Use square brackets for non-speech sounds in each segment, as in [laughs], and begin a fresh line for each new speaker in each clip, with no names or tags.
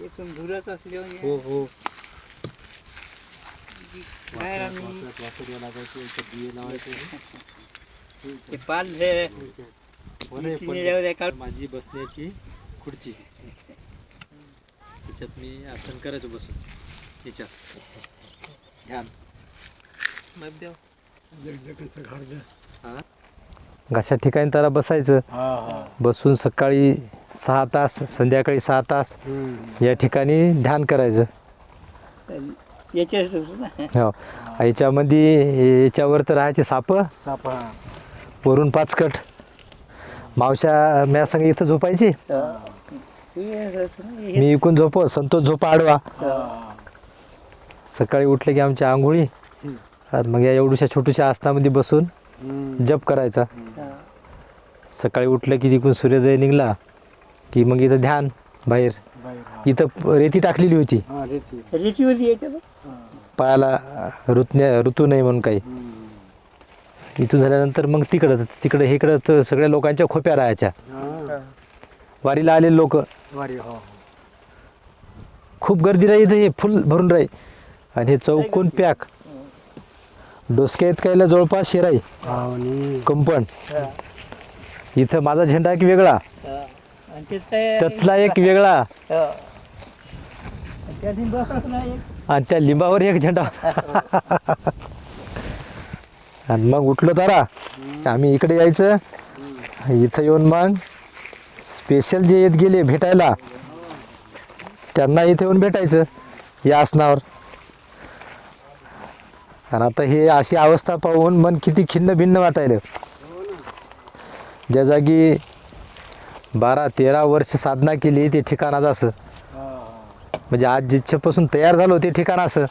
एकूण धुरच असल्यावर
हो हो
बाहेर आम्ही
लागायचे बिये लावायचे.
ते पाल
माझी बसण्याची खुर्ची. त्याच्यात मी आसन करायचो बसून त्याच्यात ध्यान. हा?
अशा ठिकाणी त्याला बसायचं. बसून सकाळी सहा तास संध्याकाळी सहा तास या ठिकाणी ध्यान करायचं. हो. याच्यामध्ये याच्यावर तर राहायचे साप.
सापा
वरून पाचकट मावशा म्या संग इथं झोपायची. मी इकून झोप संतोष झोपा आडवा. सकाळी उठले की आमच्या आंघोळी. मग या एवढ्याशा छोट्याशा आसनामध्ये बसून जप करायचा. सकाळी उठलं की तिकून सूर्योदय निघला की मग इथं ध्यान बाहेर. इथं रेती टाकलेली होती.
रेती होती याच्यात
पायाला ऋतू नाही म्हणून काही. इथून झाल्यानंतर मग तिकडं तिकडं हे इकडं तर सगळ्या लोकांच्या खोप्या राहायच्या. वारीला आलेले लोक. खूप गर्दी राही इथं हे फुल भरून राही आणि हे चौकोन पॅक. डोसक्या इतकायला जवळपास शिराई. कंपन. इथं माझा झेंडा एक वेगळा.
हा.
त्यातला एक वेगळा.
हा. आणि त्या लिंबावर एक
झेंडा. [laughs] आणि मग उठलो तारा. आम्ही इकडे यायचं. इथं येऊन मग स्पेशल जे येत गेले भेटायला त्यांना इथे येऊन भेटायचं या आसनावर. आणि आता हे अशी अवस्था पाहून मन किती खिन्न भिन्न वाटायलं. ज्या जागी बारा तेरा वर्ष साधना केली ते ठिकाणाच असं. म्हणजे आज जिच्छेपासून तयार झालो ते ठिकाण असं.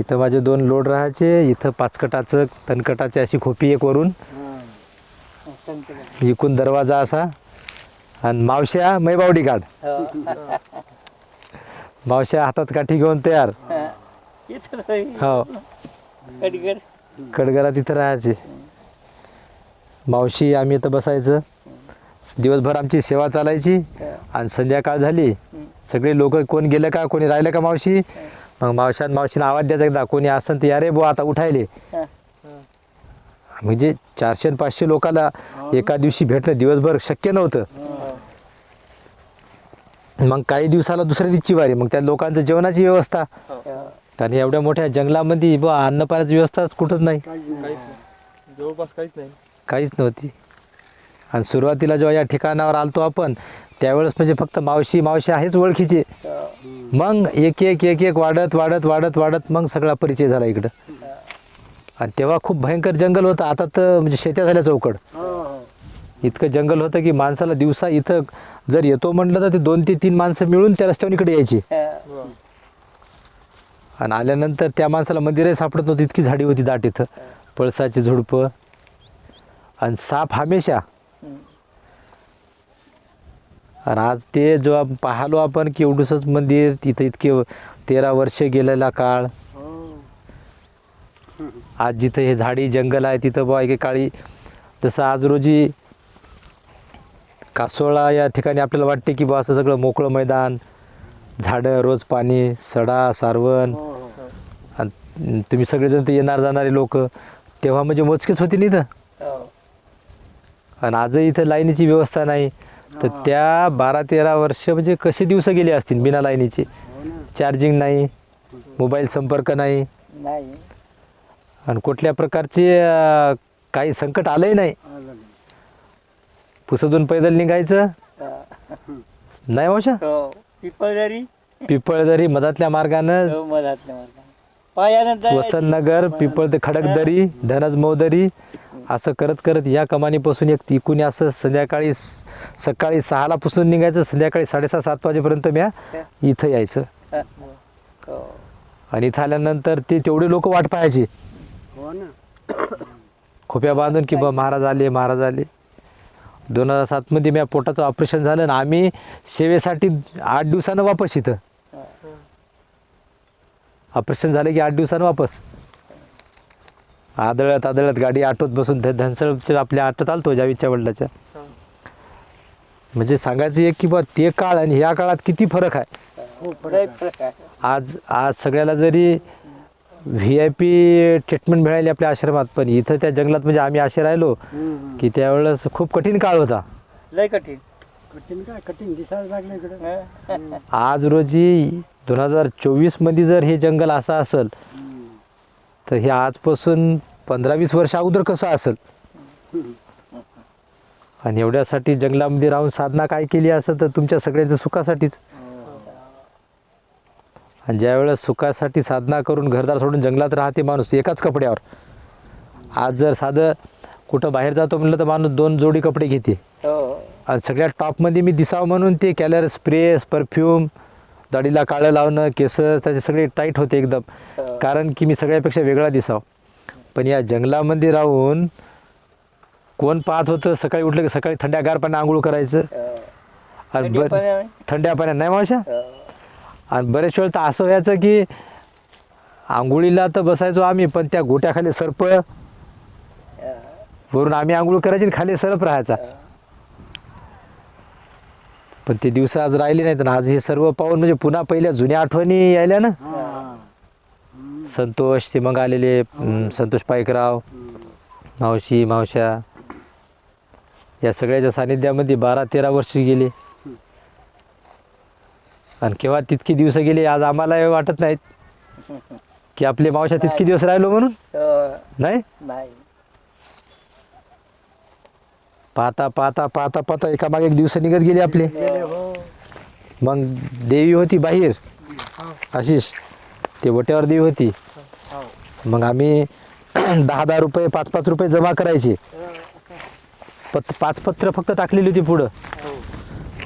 इथं माझे दोन लोड राहायचे इथं पाचकटाचं तनकटाची अशी खोपी एक वरून. इकून दरवाजा असा. आणि मावश्या मैबावडी काढ मावश्या हातात काठी घेऊन तयार.
हो.
कडगरा तिथं राहायचे. मावशी आम्ही इथं बसायचं. दिवसभर आमची सेवा चालायची. आणि संध्याकाळ झाली. सगळे लोक कोण गेलं का कोणी राहिलं का मावशी? मग मावशान मावशीनं आवाज द्यायचा एकदा कोणी असं तर अरे बुवा आता उठायले. म्हणजे चारशे आणि पाचशे लोकाला एका दिवशी भेटणं दिवसभर शक्य नव्हतं. मग काही दिवसाला दुसऱ्या दिवशी वारी मग त्या लोकांचं जेवणाची व्यवस्था.
हा.
कारण एवढ्या मोठ्या जंगलामध्ये बुवा अन्न पाण्याची व्यवस्थाच कुठंच नाही.
जवळपास काहीच नाही.
काहीच नव्हती. आणि सुरुवातीला जेव्हा या ठिकाणावर आलतो आपण त्यावेळेस म्हणजे फक्त मावशी मावशी आहेच ओळखीचे. मग एक एक एक एक वाढत वाढत वाढत वाढत मग सगळा परिचय झाला इकडं. आणि तेव्हा खूप भयंकर जंगल होतं. आता तर म्हणजे शेत्या झाल्या चौकड. इतकं जंगल होतं की माणसाला दिवसा इथं जर येतो म्हटलं तर ते दोन ते तीन माणसं मिळून त्या रस्त्यावर इकडे यायची. आणि आल्यानंतर त्या माणसाला मंदिरही सापडत नव्हती. इतकी झाडी होती दाट इथं. पळसाची झुडपं. आणि साप हमेशा आणि आज ते जेव्हा पाहिलो आपण की एवढंसंच मंदिर तिथं इतके तेरा वर्ष गेलेला काळ. आज जिथं हे झाडी जंगल आहे तिथं बा एके काळी जसं आज रोजी कासोळा या ठिकाणी आपल्याला वाटते की बा असं सगळं मोकळं मैदान झाडं रोज पाणी सडा सारवण. आणि तुम्ही सगळेजण ते येणार जाणारे लोक तेव्हा म्हणजे मोजकेच होती नाही
हो.
आणि आजही इथं लाईनीची व्यवस्था नाही. तर त्या बारा तेरा वर्ष म्हणजे कसे दिवस गेले असतील बिना लाईनीचे? चार्जिंग नाही मोबाईल संपर्क नाही. आणि कुठल्या प्रकारचे काही संकट आलंही नाही. पुसदून पैदल निघायचं. नाही मावशा
हो. पिपळदरी?
पिपळदरी मधातल्या मार्गानं?
हो, मधातल्या जायचं.
वसंतनगर पिपळ ते खडकदरी धनज मौदरी असं करत करत या कमानीपासून एक तिकून असं संध्याकाळी सकाळी सहाला पुसून निघायचं संध्याकाळी साडेसहा सात वाजेपर्यंत म्या इथं यायचं.
हा. हो.
आणि इथं आल्यानंतर ते तेवढे लोक वाट पाहायचे. खोप्या बांधून की बा महाराज आले महाराज आले. दोन हजार सातमध्ये मी पोटाचं ऑपरेशन झालं आणि आम्ही सेवेसाठी आठ दिवसानं वापस इथं. ऑपरेशन झालं की आठ दिवसानं वापस. आदळत आदळत गाडी आटोत बसून ध धनसळच्या आपल्या आटोत आलतो जावीदच्या वडिलाच्या. म्हणजे सांगायचं एक की बा ते काळ आणि ह्या काळात किती फरक आहे.
हो लय फरक आहे
आज आज सगळ्याला जरी व्ही आय पी ट्रीटमेंट मिळाली आपल्या आश्रमात पण इथं त्या जंगलात म्हणजे आम्ही असे राहिलो की त्यावेळेस खूप कठीण काळ होता.
लय कठीण.
कठीण काय? कठीण दिसायला लागलं इकडे.
आज रोजी दोन हजार चोवीसमध्ये जर हे जंगल असं असेल तर हे आजपासून पंधरा वीस वर्ष अगोदर कसं असेल? आणि एवढ्यासाठी जंगलामध्ये राहून साधना काय केली असं तर तुमच्या सगळ्यांच्या सुखासाठीच? आणि ज्यावेळेस सुखासाठी साधना करून घरदार सोडून जंगलात राहते माणूस एकाच कपड्यावर. आज जर साधं कुठं बाहेर जातो म्हणलं तर माणूस दोन जोडी कपडे घेते.
हो.
आणि सगळ्यात टॉपमध्ये मी दिसावं म्हणून ते कॅलर स्प्रे परफ्यूम दाढीला काळं लावणं केस त्याचे सगळे टाईट होते एकदम. कारण की मी सगळ्यापेक्षा वेगळा दिसाव. पण या जंगलामध्ये राहून कोण पाहत होतं सकाळी उठलं की सकाळी थंड्या गार पाण्याने आंघोळ करायचं? आणि बर? थंड्या पाण्यात नाही मावशा. आणि बरेच वेळ तर असं व्हायचं की आंघोळीला तर बसायचो आम्ही पण त्या गोट्याखाली सर्प. वरून आम्ही आंघोळ करायची आणि खाली सरप राहायचा. पण ते दिवस आज राहिले नाहीत आणि आज हे सर्व पाहून म्हणजे पुन्हा पहिल्या जुन्या आठवणी यायल्या ना. संतोष ते मग आलेले संतोष पायकराव मावशी मावश्या. या सगळ्याच्या सानिध्यामध्ये बारा तेरा वर्ष गेले. आणि केव्हा तितकी दिवस गेले आज आम्हाला वाटत नाहीत. की आपले मावशा तितकी दिवस राहिलो म्हणून?
हो.
नाही.
पाहता
पाहता पाहता पाहता पाहता एकामागे एक दिवस निघत गेले आपले. मग देवी होती बाहेर. आशिष ते वट्यावर देवी होती. मग आम्ही [clears throat] दहा दहा रुपये पाच पाच रुपये जमा करायचे. पत पाच पत्र फक्त टाकलेली होती पुढं.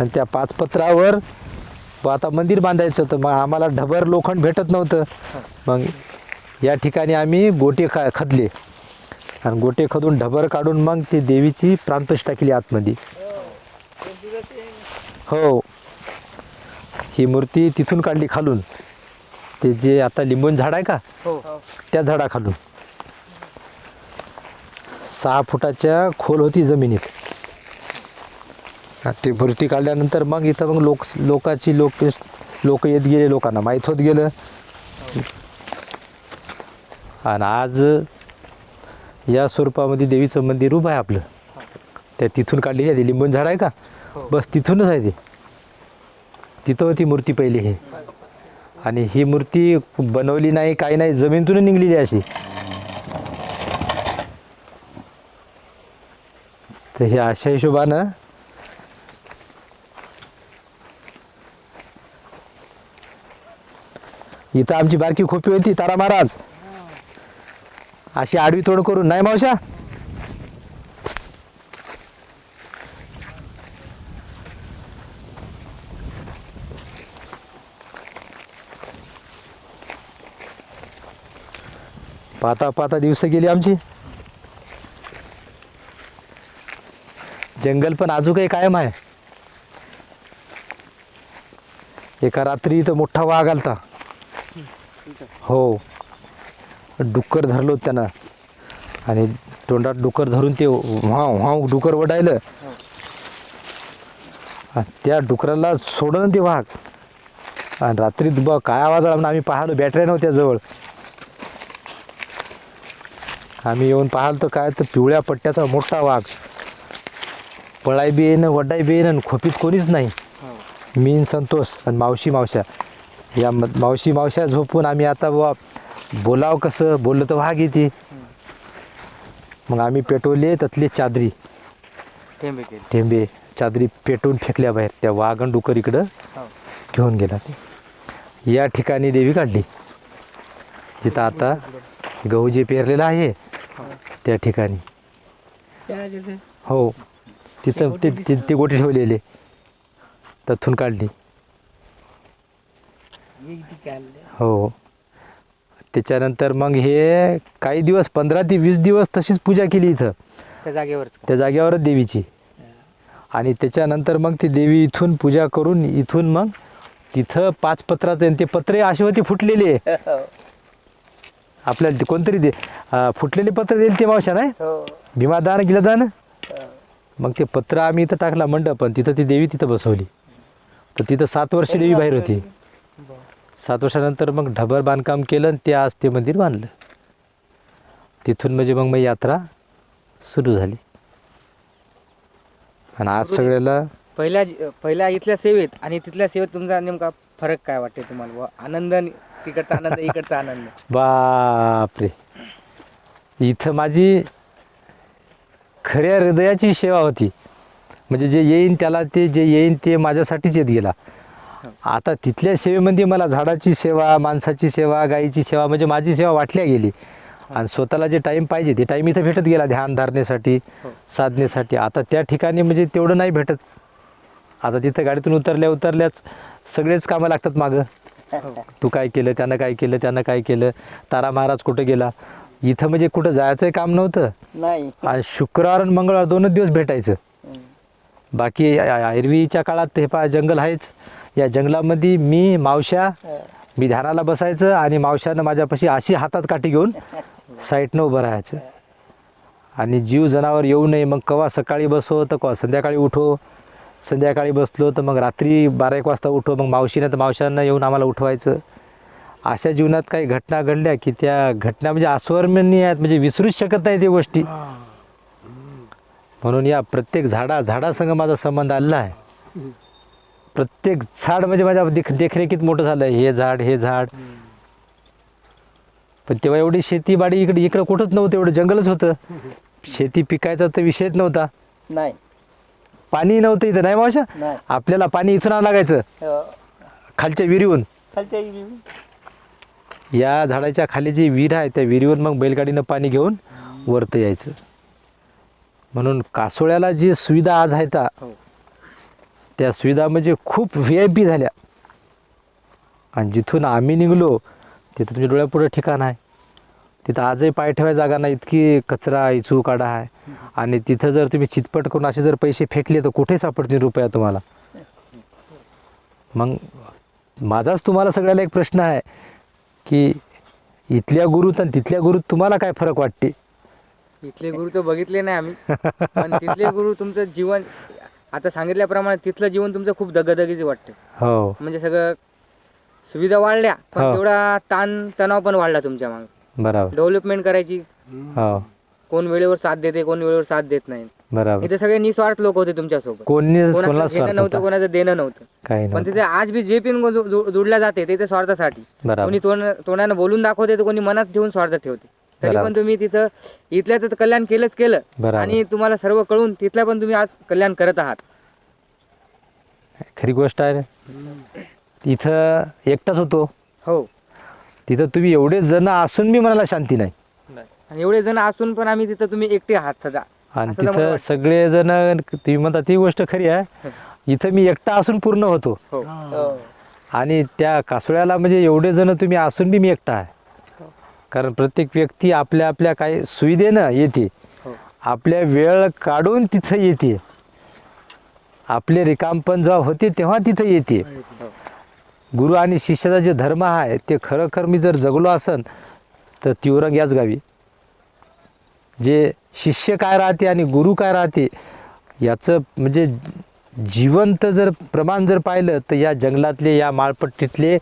आणि त्या पाच पत्रावर आता मंदिर बांधायचं तर मग आम्हाला ढबर लोखंड भेटत नव्हतं. मग या ठिकाणी आम्ही गोटे खा खदले. आणि गोटे खदून ढबर काढून मग ती देवीची प्राणप्रतिष्ठा केली आतमध्ये. हो. ही मूर्ती तिथून काढली खालून. ते जे आता लिंबून झाड आहे का?
हो.
त्या झाडाखालून. सहा फुटाच्या खोल होती जमिनीत. हा, ते मूर्ती काढल्यानंतर मग इथं मग लोक लोकाची लोक लोक येत गेले लोकांना. माहीत होत गेलं. आणि आज या स्वरूपामध्ये देवीचं मंदिर उभं आहे आपलं. त्या तिथून काढली आहे ती लिंबून झाड आहे का? बस तिथूनच आहे ते. तिथं होती मूर्ती पहिली ही. आणि ही मूर्ती बनवली नाही काही नाही जमीनतून निघलेली अशी. तर हे अशा हिशोबानं इथं आमची बारकी खोपी होती तारा महाराज. अशी आडवी तोड करून नाही मावशा? पाहता पाता दिवस गेली आमची. जंगल पण अजूनही कायम आहे. एका रात्री इथं मोठा वाघ आलता. हो. डुक्कर धरलो त्यानं. आणि तोंडात डुकर धरून ते व्हाव व्हाव डुकर वडायलं. आणि त्या डुकराला सोडलं ते वाघ. आणि रात्री बघ काय आवाज आला म्हणून आम्ही पाहिलो बॅटऱ्या नव्हत्या जवळ. आम्ही येऊन पाहिलं तर काय तर पिवळ्या पट्ट्याचा मोठा वाघ. पळाय बी येईन वडाई बी येईन आणि खोपीत कोणीच नाही. मी संतोष आणि मावशी मावश्या. या मावशी मावश्या झोपून आम्ही आता बुवा बोलावं कसं? बोललं तर वाघ येते. मग आम्ही पेटवले त्यातले चादरी.
ठेंबे केले.
ठेंबे चादरी पेटवून फेकल्या बाहेर. त्या वाघ आणि डुकर इकडं
हो.
घेऊन गेला ते. या ठिकाणी देवी काढली. जिथं आता गहू जे पेरलेलं आहे त्या ठिकाणी. हो. तिथं ते ते- ते गोटी ठेवलेले. तथून काढली. हो. त्याच्यानंतर मग हे काही दिवस पंधरा ते वीस दिवस तशीच पूजा केली इथं.
त्या जागेवरच
त्या जागेवरच देवीची. आणि त्याच्यानंतर मग ती देवी इथून पूजा करून इथून मग तिथं पाच पत्राचं आणि ते पत्रे अशी होती फुटलेली. आहे आपल्याला ते कोणतरी दे फुटलेले पत्र देईल ते मावशा नाही?
हो.
भीमादान गिलदान मग ते पत्र आम्ही इथं टाकला मंडप आणि तिथं ती देवी तिथं बसवली. तर तिथं सात वर्ष देवी बाहेर होती. सात वर्षानंतर मग ढबर बांधकाम केलं आणि ते आज ते मंदिर बांधलं. तिथून म्हणजे मग मग यात्रा सुरू झाली. आणि आज सगळ्याला
पहिल्या पहिल्या इथल्या सेवेत आणि तिथल्या सेवेत तुमचा नेमका फरक काय वाटते तुम्हाला? बुवा? आनंद आणि तिकडचा आनंद इकडचा आनंद. [laughs]
बापरे. इथं माझी खऱ्या हृदयाची सेवा होती. म्हणजे जे येईन त्याला ते जे येईन ते माझ्यासाठीच येत गेला. आता तिथल्या सेवेमध्ये मला झाडाची सेवा माणसाची सेवा गाईची सेवा म्हणजे माझी सेवा वाटल्या गेली. आणि स्वतःला जे टाईम पाहिजे ते टाईम इथं भेटत गेला ध्यान धारणेसाठी साधनेसाठी. आता त्या ठिकाणी म्हणजे तेवढं नाही भेटत. आता तिथं गाडीतून उतरल्या उतरल्याच सगळेच कामं लागतात मागं. तू काय केलं त्यानं काय केलं त्यानं काय केलं तारा महाराज कुठं गेला? इथं म्हणजे कुठं जायचं काम नव्हतं.
नाही.
आणि शुक्रवार आणि मंगळवार दोनच दिवस भेटायचं. बाकी आ- आ- एरवीच्या काळात हे पहा जंगल आहेच. या जंगलामध्ये मी मावश्या मी ध्यानाला बसायचं आणि मावशानं माझ्यापाशी अशी हातात काठी घेऊन [laughs] साईटनं उभं राहायचं. आणि जीव जनावर येऊ नये मग कवा सकाळी बसो तर कवा संध्याकाळी उठो. संध्याकाळी बसलो तर मग रात्री बारा एक वाजता उठो मग मावशीनं तर मावशांना येऊन आम्हाला उठवायचं. अशा जीवनात काही घटना घडल्या की त्या घटना म्हणजे अस्वर्णनीय आहेत म्हणजे विसरूच शकत नाही त्या गोष्टी. म्हणून या प्रत्येक झाडा झाडासंग माझा संबंध आलेला आहे. प्रत्येक झाड म्हणजे माझ्या देख देखरेखीत मोठं झालं हे झाड हे झाड. पण तेव्हा एवढी शेतीबाडी इकडे इकडं कुठंच नव्हतं एवढं जंगलच होतं. शेती पिकायचा तर विषयच नव्हता.
नाही.
पाणी नव्हतं इथं नाही मावशा
नाही.
आपल्याला पाणी इथून आणावं लागायचं.
हो.
खालच्या विहिरीहून. या झाडाच्या खाली जी विहीर आहे त्या विहिरीवर मग बैलगाडीनं पाणी घेऊन वरतं यायचं. म्हणून कासोळ्याला जी सुविधा आज आहेत आ, त्या सुविधा म्हणजे खूप व्ही आय पी झाल्या. आणि जिथून आम्ही निघलो तिथं तुमच्या डोळ्यापुढं ठिकाण आहे. तिथं आजही पाय ठेवायला जागा नाही इतकी कचरा इचू काढा आहे. आणि तिथं जर तुम्ही चितपट करून असे जर पैसे फेकले तर कुठे सापडतील रुपया तुम्हाला? मग माझाच तुम्हाला सगळ्याला एक प्रश्न आहे की इथल्या गुरुत आणि तिथल्या गुरुत तुम्हाला काय फरक वाटते?
इथले गुरु तर बघितले नाही आम्ही पण तिथले गुरु तुमचं जीवन आता सांगितल्याप्रमाणे तिथलं जीवन तुमचं खूप दगदगीचे वाटते
हो.
म्हणजे सगळं सुविधा वाढल्या पण
हो.
तेवढा ताण तणाव पण वाढला तुमच्या मागे.
बरोबर.
डेव्हलपमेंट करायची.
हो.
कोण वेळेवर साथ देते कोण वेळेवर साथ देत नाही.
बरोबर.
इथे सगळे निस्वार्थ लोक होते तुमच्यासोबत.
कोणीच
कोणाचं
कोणाला
घेणं
स्वार्थ
नव्हतं कोणाचं देणं नव्हतं.
काही
पण
नव्हतं.
तिथे आज बी जे पिन जोडल्या जाते ते ते स्वार्थासाठी.
बरोबर.
कोणी तोंड तोंडानं बोलून दाखवते तर कोणी मनात ठेवून स्वार्थ ठेवते. तरी. पण तुम्ही तिथं इथल्याचं तर कल्याण केलंच केलं. आणि तुम्हाला सर्व कळून तिथल्या पण तुम्ही आज कल्याण करत आहात.
खरी गोष्ट आहे. इथं एकटाच होतो.
हो.
तिथं तुम्ही एवढे जण असून बी मनाला शांती नाही.
आणि एवढे जण असून पण आम्ही तिथं तुम्ही एकटे आहात सदा.
आणि तिथं. सगळे जण तुम्ही म्हणता ती गोष्ट खरी आहे. इथं मी एकटा असून पूर्ण होतो.
हो.
हो.
आणि त्या कासोळ्याला म्हणजे एवढे जण तुम्ही असून बी मी एकटा आहे. कारण प्रत्येक व्यक्ती आपल्या आपल्या काही सुविधेनं येते.
हो.
आपल्या वेळ काढून तिथं येते. आपले रिकामपण जेव्हा होते तेव्हा तिथं येते. गुरु आणि शिष्याचा जे धर्म आहे ते खरोखर मी जर जगलो असन तर तिवरंग याच गावी. जे शिष्य काय राहते आणि गुरु काय राहते याचं म्हणजे जिवंत जर प्रमाण जर पाहिलं तर या जंगलातले या माळपट्टीतले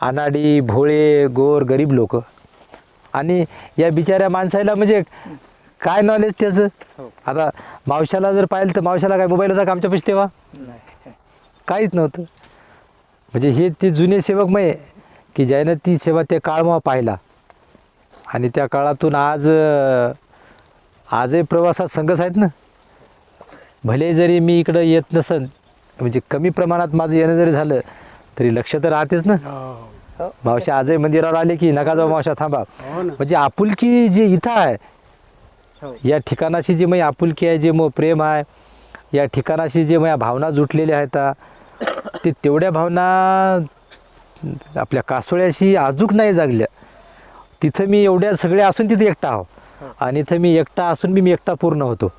अनाडी भोळे गोर गरीब लोक आणि या बिचाऱ्या माणसाला म्हणजे काय नॉलेज त्याचं? आता मावशाला जर पाहिलं तर मावशाला काय मोबाईल होता का आमच्या पैसे तेव्हा? काहीच नव्हतं. म्हणजे हे ते जुने सेवकमय की ज्यानं ती सेवा त्या काळमा पाहिला. आणि त्या काळातून आज आजही प्रवासात संघच आहेत ना? भले जरी मी इकडं येत नसन म्हणजे कमी प्रमाणात माझं येणं जरी झालं तरी लक्ष तर राहतेच ना? मावशा आजही मंदिरावर आले की नका जाऊ मावशा थांबा. म्हणजे आपुलकी जी इथं आहे
हो.
या ठिकाणाशी जी माझी आपुलकी आहे जे मग प्रेम आहे या ठिकाणाशी जे माझ्या भावना जुटलेल्या आहेत ते तेवढ्या भावना आपल्या कासोळ्याशी अजूक नाही जागल्या. तिथं मी एवढ्या सगळ्या असून तिथे एकटा आहो. आणि इथं मी एकटा असून बी मी एकटा पूर्ण होतो.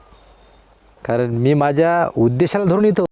कारण मी माझ्या उद्देशाला धरून येतो